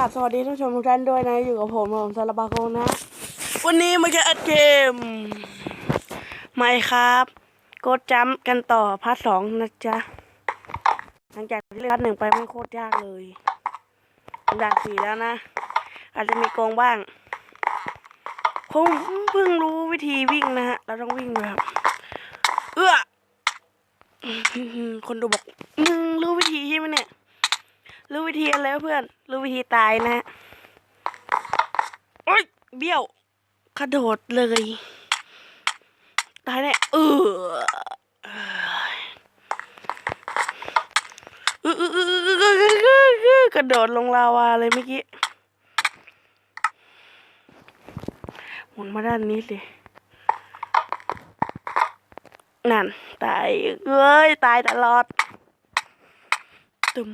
กับสวัสดีท่านผู้ชมทุกท่านด้วยนะ อยู่กับผมผมซาลาบาโกนะ วันนี้มาจะอัดเกมไม่ครับโกดจัมกันต่อพาร์ทสองนะจ๊ะ หลังจากที่เล่นพาร์ทหนึ่งไปมันโคตรยากเลยด่านสี่แล้วนะ อาจจะมีโกงบ้างผมเพิ่งรู้วิธีวิ่งนะฮะ เราต้องวิ่งแบบเอื้อคนดูบอกมึงรู้วิธีใช่ไหมเนี่ย รู้วิธีแล้วเพื่อน รู้วิธีตายนะโอ๊ยเบี้ยวกระโดดเลย ตายแน่เอออกระโดดลงลาวาเลยเมื่อกี้หมุนมาด้านนี้สินั่น ตายเอ้ย ตายตลอดตึม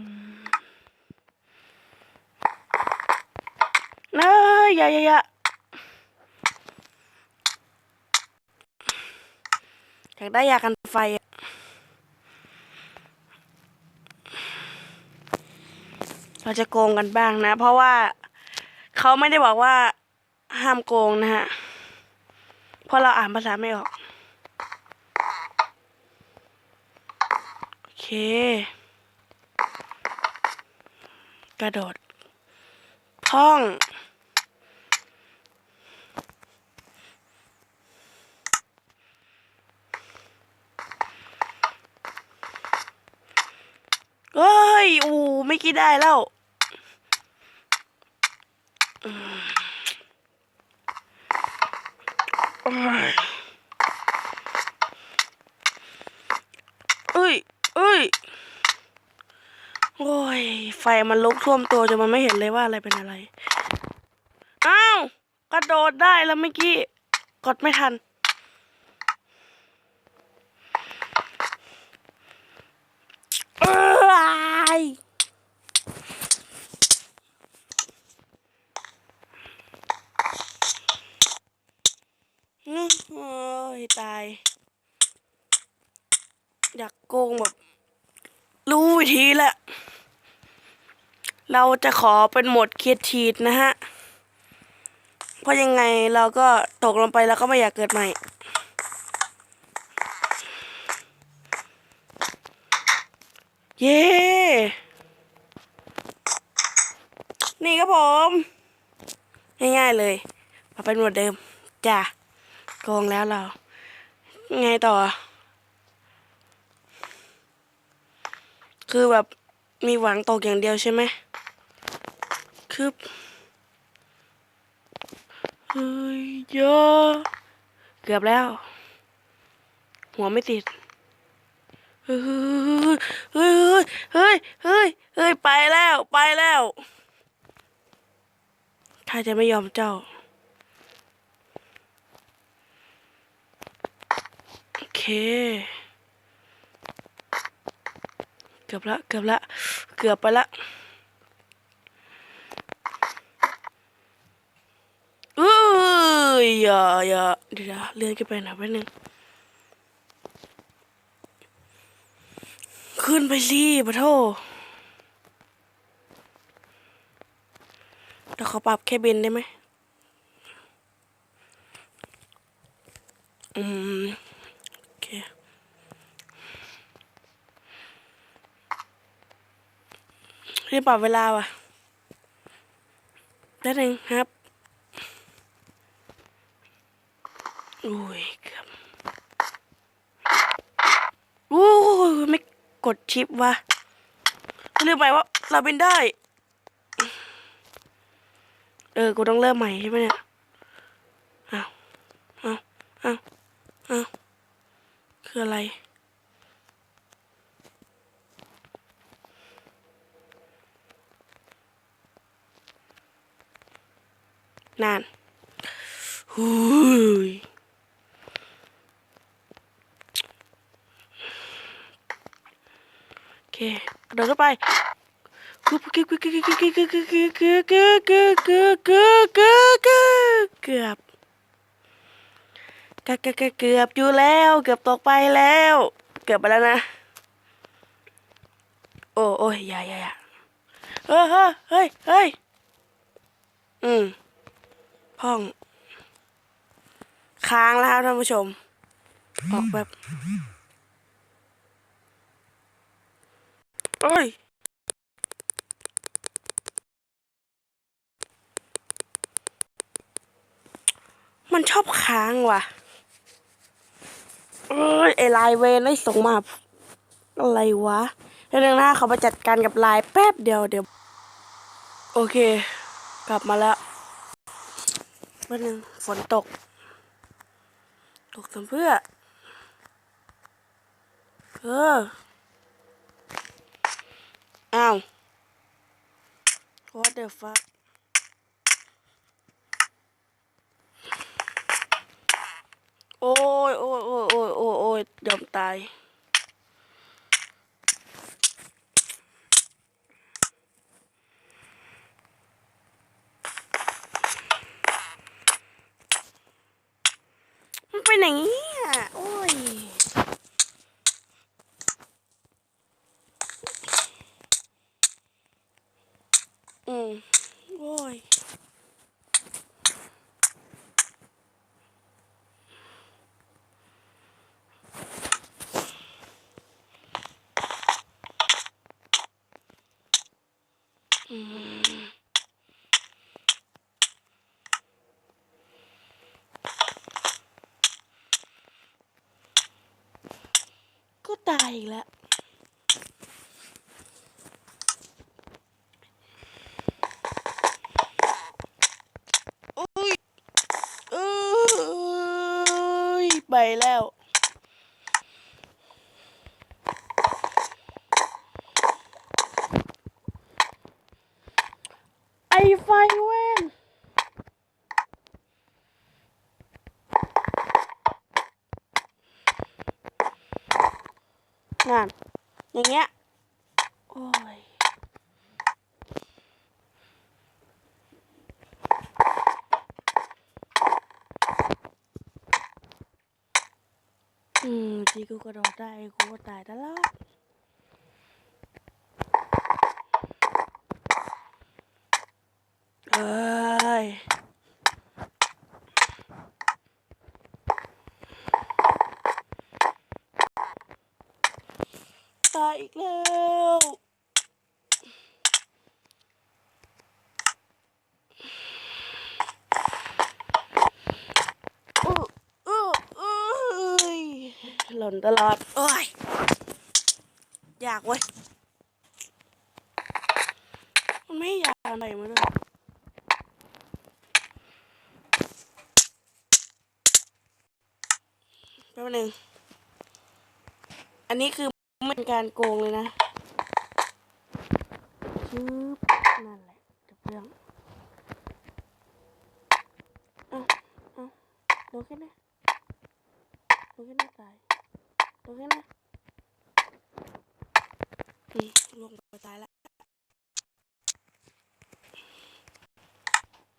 เอ้ยอย่าอย่าอย่าอยากได้ยากันไฟเราจะโกงกันบ้างนะ เพราะว่าเขาไม่ได้บอกว่าห้ามโกงนะฮะ เพราะเราอ่านภาษาไม่ออก โอเค กระโดด พ่อง เฮ้ย อู ไม่คิดได้แล้วเอ้ยเอ้ย โอ้ย ไฟมันลุกท่วมตัวจนมันไม่เห็นเลยว่าอะไรเป็นอะไร อ้าว กระโดดได้แล้วเมื่อกี้ กดไม่ทัน เอ้ยอื้อโอ้ยตาย อยากโก งแบบ รู้วิธีแหละเราจะขอเป็นโหมดเคียดทีดนะฮะ เพราะยังไงเราก็ตกลงไปแล้วก็ไม่อยากเกิดใหม่ เย้ นี่ครับผม ง่ายๆเลยมาเป็นหมดเดิม จ้ะ โกงแล้วเรา ไงต่อ คือแบบมีหวังตกอย่างเดียวใช่ไหมคือเฮ้ยเยอะเกือบแล้ว หัวไม่ติด เฮ้ยเฮ้ยเฮ้ยเฮ้ยเฮ้ยไปแล้วไปแล้วถ้าจะไม่ยอมเจ้า โอเค เกือบละเกือบละเกือบไปละเอ้ยอย่าอย่าเดี๋ยวนะเลื่อนขึ้นไปหน่อยแป๊บนึงขึ้นไปสิปะโทเดี๋ยวขอปรับแค่บินได้ไหมอืมโอเค รีบปรับเวลาว่ะได้หนึ่งครับอุ้ยเกือบอู้ยไม่กดชิปวะลืมไปว่าเราเป็นได้ เออ กูต้องเริ่มใหม่ใช่ไหมเนี่ยอ้าวอ้าวอ้าวอ้าวคืออะไร นานหูยโอเคกระโดดเข้าไปกึบกึบกึบกึบกึบกึบกึบกึบกึบกึบกึบกึบกึบกึบกึบกึบเกือบกเกือบเกือบอยู่แล้ว เกือบตกไปแล้ว เกือบไปแล้วนะ โอ้โอ้ยอย่าอย่าอย่าเฮ้ยเฮ้ยเฮ้ยอืม พ่อง ค้างแล้วครับท่านผู้ชม ออกแบบโอ้ยมันชอบค้างว่ะ เอ้ยไอไลน์เวนได้ส่งมา อะไรวะเดี๋ยวหน้าเขาไปจัดการกับไลน์แป๊บเดียวเดี๋ยว โอเค กลับมาแล้ว แป๊บนึงฝนตก ตกทำเพื่อ เออ อ้าว what the fuck โอ้ยโอ้ยโอ้ยโอ้ยโอ้ยโอ้ยยอมตาย มันไปไหนอะ โอ้ย อืม โอ้ย อืม ก็ตายอีกแล้วโอ้ยเอ้ยไปแล้ว ไอไฟเว้น งาน อย่างเงี้ย โอ้ยอืมที่กูกระโดดได้กูก็ตายตลอดเอ้ย ตายอีกแล้ว อื้ออื้ออื้อยหล่น ตลอด โอ้ย อยากเว้ย มันไม่อยากอะไรมาด้วยแป๊บนึง อันนี้คือไม่เป็นการโกงเลยนะชืบนั่นแหละจบเรื่องเอ้าเอ้าโดนแค่นี้โดนแค่นี้ตาย โดนแค่นี้อืมลงไปตายแล้ว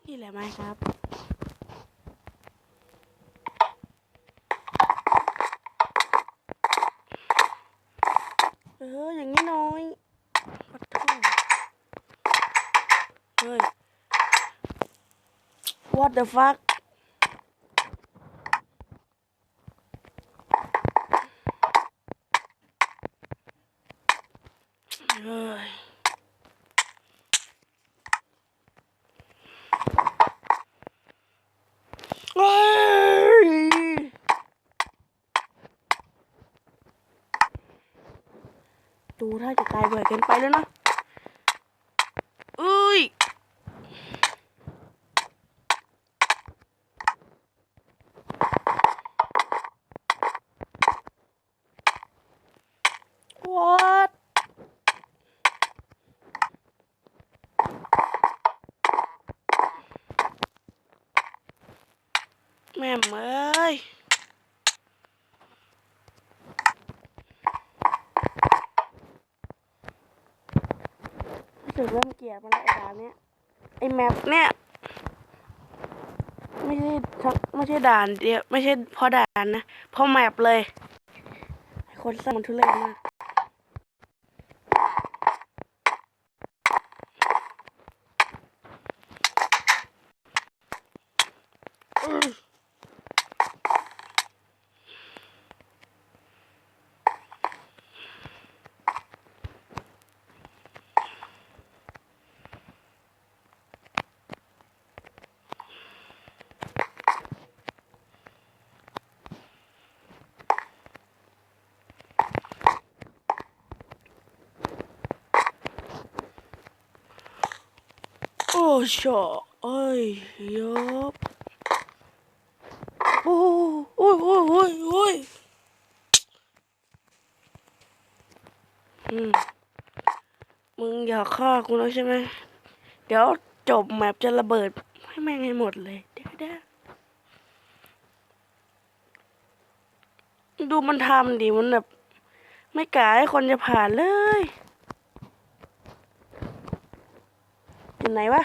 นี่แหละไหมครับเอออย่างนี้น้อยปัดท่อเฮ้ย what the fuck เฮ้ย เฮ้ย ดูถ้า จะตายบ่อยเกินไปแล้วนะอุ้ย what แม่มเอ้ย รู้สึก เริ่มเกลียดมันแล้วไอ้ด่านเนี้ยไอ้แมปเนี้ยไม่ใช่ไม่ใช่ด่านเดียวไม่ใช่เพราะด่านนะเพราะแมปเลย คนสร้างมันทุเรศมาก โอ้ชอเอ้ยยบโอ้โอ้ยโอ้ยโอ้ยโอ้ยอืมมึงอยากฆ่ากูแล้วใช่ไหม เดี๋ยวจบแมปจะระเบิด ให้แม่งให้หมดเลยเดี๋ยวเดี๋ยวดูมันทำดิมันแบบ ไม่กล้าให้คนจะผ่านเลยอยู่ไหนวะ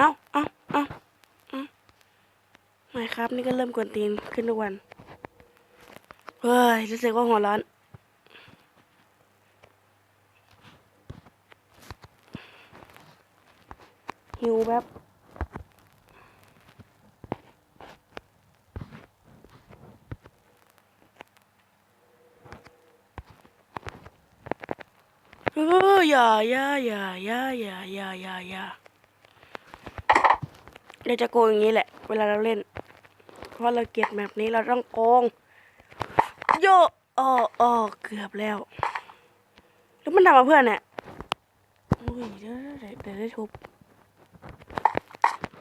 เอาเอาเอาเอา ไม่ครับ นี่ก็เริ่มกวนตีนขึ้นทุกวัน เฮ้ยรู้สึกว่าหัวร้อน หิวแบบเอออย่าอย่าอย่าอย่าอย่าอย่าอย่าอย่าเราจะโกงอย่างนี้แหละ เวลาเราเล่น ราะเราเกียดแบบนี้เราต้องโกง โยอ้ออ้อเกือบแล้ว แล้วมันทำมาเพื่อนเนี่ยอุ้ยเดี๋ยวเดี๋ยวได้ทุบ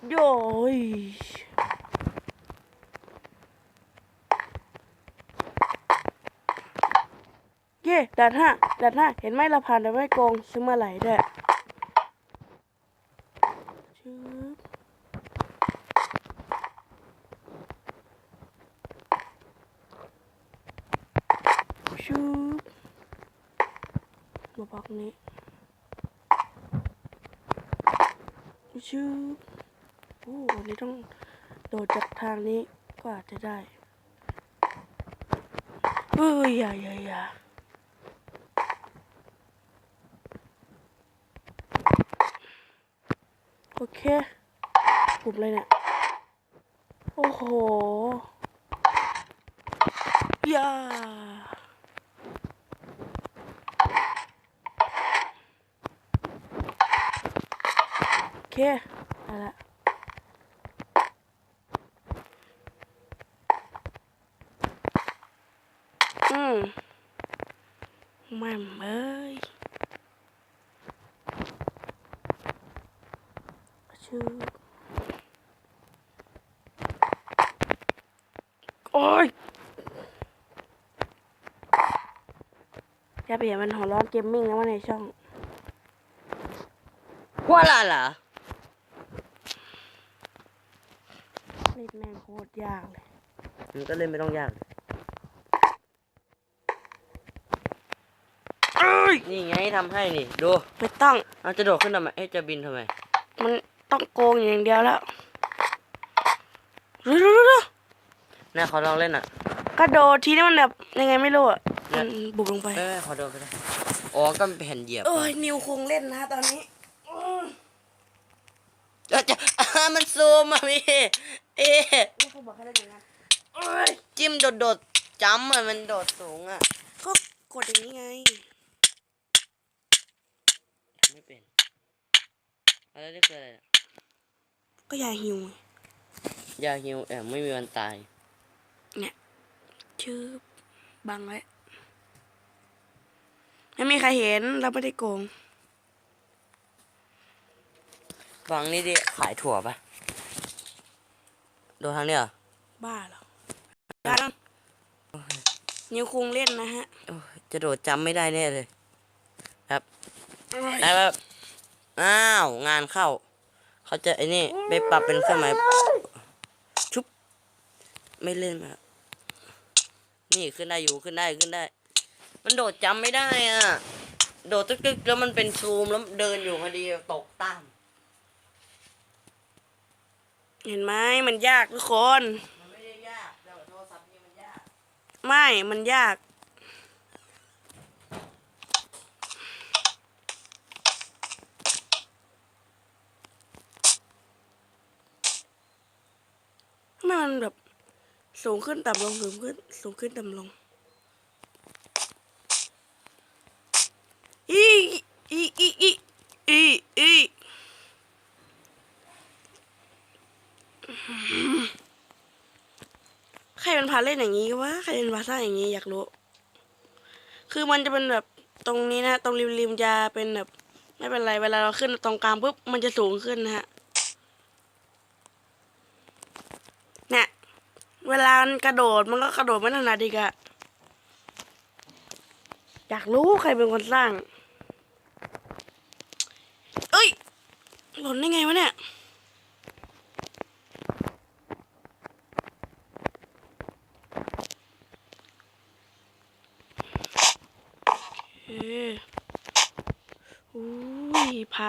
โยยเย่ด่านห้าด่านห้าเห็นไหมเราผ่านแต่ไม่โกงซื้อมาไหลด้วยชึบชึบ มาบล็อกนี้ชึบโอ้วันนี้ต้องโดดจากทางนี้ก็อาจจะได้เอ้ยอย่าอย่าอย่าโอเคปุ่มเลยเนี่ย โอ้โห อย่า เคอาละอืมแม่มเอ้ยชื่อโอ้ยอย่าเปลี่ยนมันหัวร้อนเกมมิ่งนะว่าในช่องว่าล่ะเหรอ เล่นแม่งโคตรยากเลยมันก็เล่นไม่ต้องยากเลยเอ้ยนี่ไงทำให้นี่ ดูไม่ต้องเอาจะโดดขึ้นทำไมเอ้ยจะบินทำไม มันต้องโกงอย่างเดียวแล้วรู้รู้รู้น่าขอลองเล่นอะ กระโดดทีนี้มันแบบยังไงไม่รู้อะมันบุกลงไป เอ้ยขอโดดก็ได้ อ๋อ ก็เป็นแผ่นเหยียบเอ้ยนิวคงเล่นนะตอนนี้เอ้ยจะอ่ามันซูมอะพี่ เอ๊ะนี่เขาบอกให้เล่นอย่างนั้นเอ้ยจิ้มโดดโดดๆจ้ำอะมันโดดสูงอะก็กดอย่างนี้ไงไม่เป็นอะไรนี่คืออะไรเนี่ยก็อย่าหิวไงยาฮิวแอบไม่มีวันตายชื่อบังไว้ไม่มีใครเห็นเราไม่ได้โกง ฟังนี่ดิขายถั่วปะ โดดทางนี้เหรอบ้าเหรอการนิวคงเล่นนะฮะโอ้ยจะโดดจำไม่ได้แน่เลย ครับเอ้ยได้แบบอ้าว งานเข้า เขาจะไอ้นี่ไปปรับเป็นเครื่องหมายชุบ ไม่เล่นมานี่ขึ้นได้อยู่ขึ้นได้ขึ้นได้ มันโดดจำไม่ได้อะ โดดตึกๆแล้วมันเป็นซูมแล้วเดินอยู่พอดีตกตาม เห็นไหมมันยากทุกคนไม่มันยาก ไม่ มันยากทำไมมันแบบสูงขึ้นต่ำลงสูงขึ้นสูงขึ้นต่ำลง เล่นอย่างนี้วะใครเป็นพาสร้างอย่างนี้อยากรู้ คือมันจะเป็นแบบตรงนี้นะ ตรงริมๆจะเป็นแบบ ไม่เป็นไร เวลาเราขึ้นตรงกลางปุ๊บมันจะสูงขึ้นนะฮะเนี่ยเวลากระโดดมันก็กระโดดไม่ถนัดอีกอะอยากรู้ใครเป็นคนสร้าง เอ้ย หล่นได้ไงวะเนี่ย เออ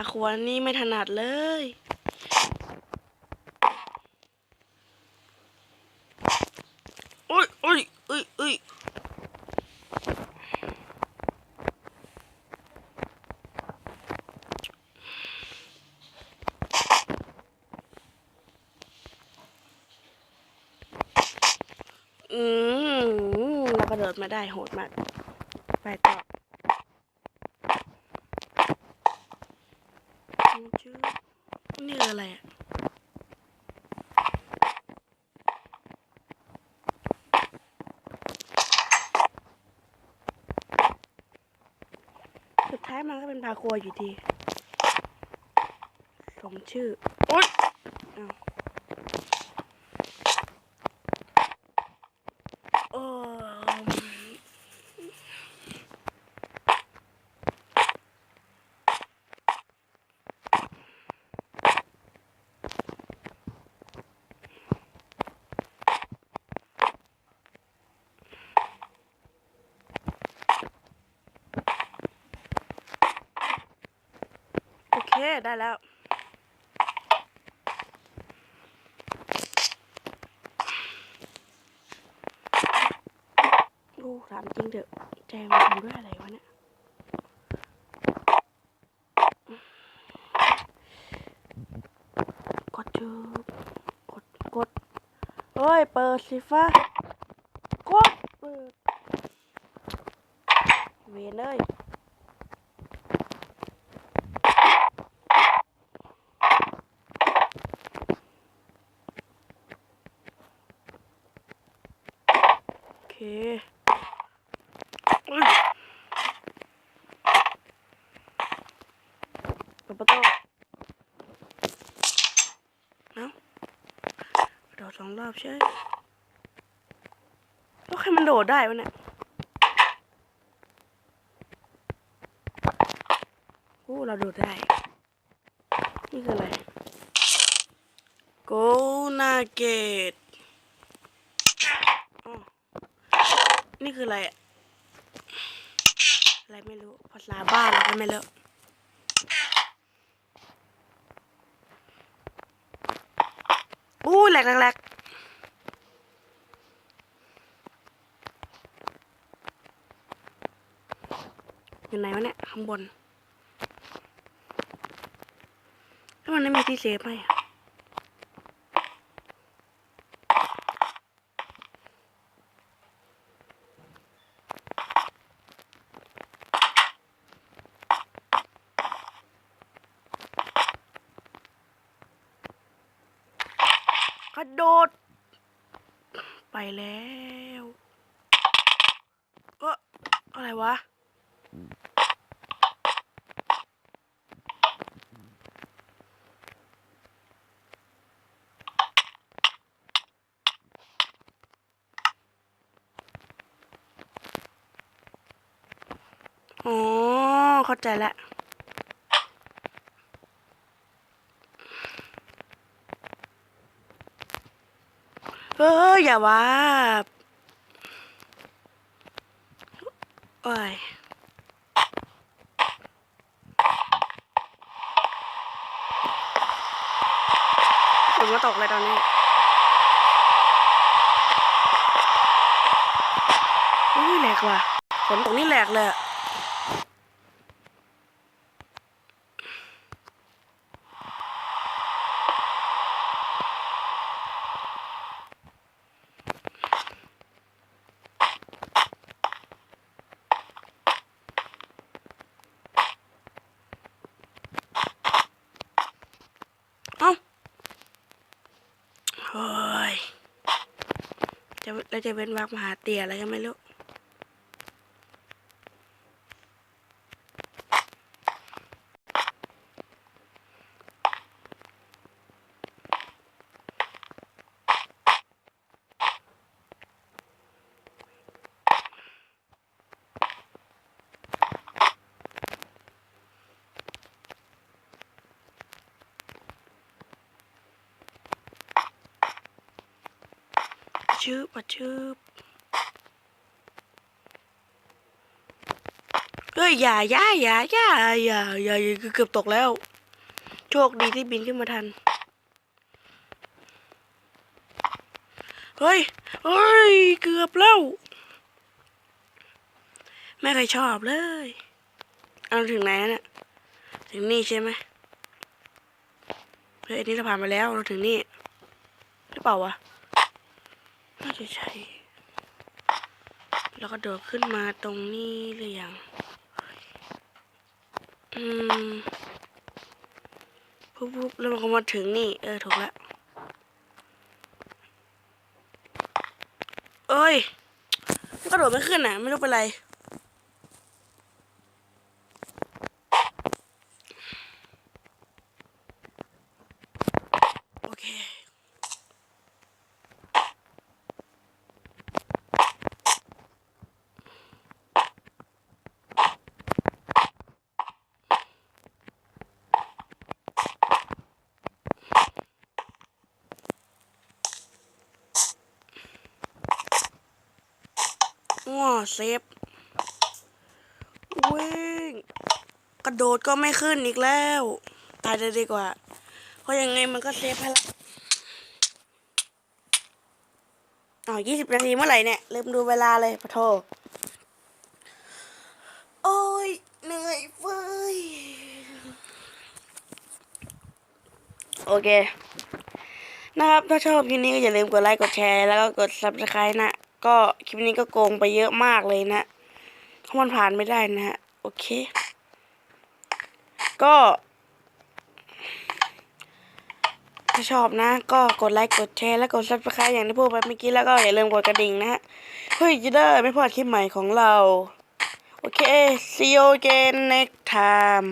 อุ้ยพาขวานนี่ไม่ถนัดเลยอุ้ยอุ้ยอุ้ยอุ้ยอืมเรากระโดดมาได้โหดมาก ไปต่อ ชื่อนี่คืออะไรอะสุดท้ายมันก็เป็นพาครัวอยู่ดี สมชื่อ โอ๊ยอ้าวโอ้โอ เค ได้แล้ว โอ้ถามจริงเถอะ แจงมาทำด้วยอะไรวะเนี่ยกดจูกด กด เฮ้ย เปิดสิฟ้ากด เปิด เวนเลย โอเคอุ๊ยเปิดประตูเอ้าโดดสองรอบใช่แล้วใครมันโดดได้วะเนี่ยโอ้เราโดดได้ นี่คืออะไร Go Nugget อ๋อนี่คืออะไรอะอะไรไม่รู้ภาษาบ้านเราก็ไม่รู้ แหลกแหลกแหลกอยู่ไหนวะเนี่ย ข้างบน แล้วมันไม่มีที่เซฟไหมอะกระโดด ไปแล้วเอออะไรวะ อ๋อ เข้าใจแล้วเอออย่าว่าโอ้ยฝนมาตกเลยตอนนี้อุ้ยแหลกว่ะฝนตกนี่แหลกเลยอะ แล้ว จะเป็นวักมหาเตียอะไรก็ไม่รู้ ชืบปัดชืบเฮ้ยอย่าอย่าอย่าอย่าอย่าอย่าเกือบตกแล้ว โชคดีที่บินขึ้นมาทัน เฮ้ยเฮ้ย เกือบแล้ว ไม่เคยชอบเลย เอาถึงไหนเนี่ยถึงนี่ใช่ไหมเฮ้ยอันนี้เราผ่านมาแล้วเราถึงนี่หรือเปล่าวะ น่าจะใช่ แล้วก็โดดขึ้นมาตรงนี้หรือยัง อืมปุ๊บแล้วมันก็มาถึงนี่ เออ ถูกแล้วเอ้ย ก็โดดไม่ขึ้นอะ ไม่รู้เป็นไร โอเค ง้อเซฟวิ่งกระโดก็ไม่ขึ้นอีกแล้ว ตายเลยดีกว่า เพราะยังไงมันก็เซฟให้ละอ๋อยี่สิบนาทีเมื่อไหร่เนี่ยลืมดูเวลาเลยปะโทโอ้ยเหนื่อยเฟ้ยโอเค นะครับ ถ้าชอบคลิปนี้ก็อย่าลืมกดไลค์ กดแชร์ แล้วก็กด subscribe นะ ก็คลิปนี้ก็โกงไปเยอะมากเลยนะเพราะมันผ่านไม่ได้นะฮะ โอเค ก็ถ้าชอบนะ ก็กดไลค์กดแชร์และกดซับสไครต์อย่างที่พูดไปเมื่อกี้แล้วก็อย่าลืมกดกระดิ่งนะฮะเพื่อจะได้ไม่พลาดคลิปใหม่ของเรา โอเค see you again next time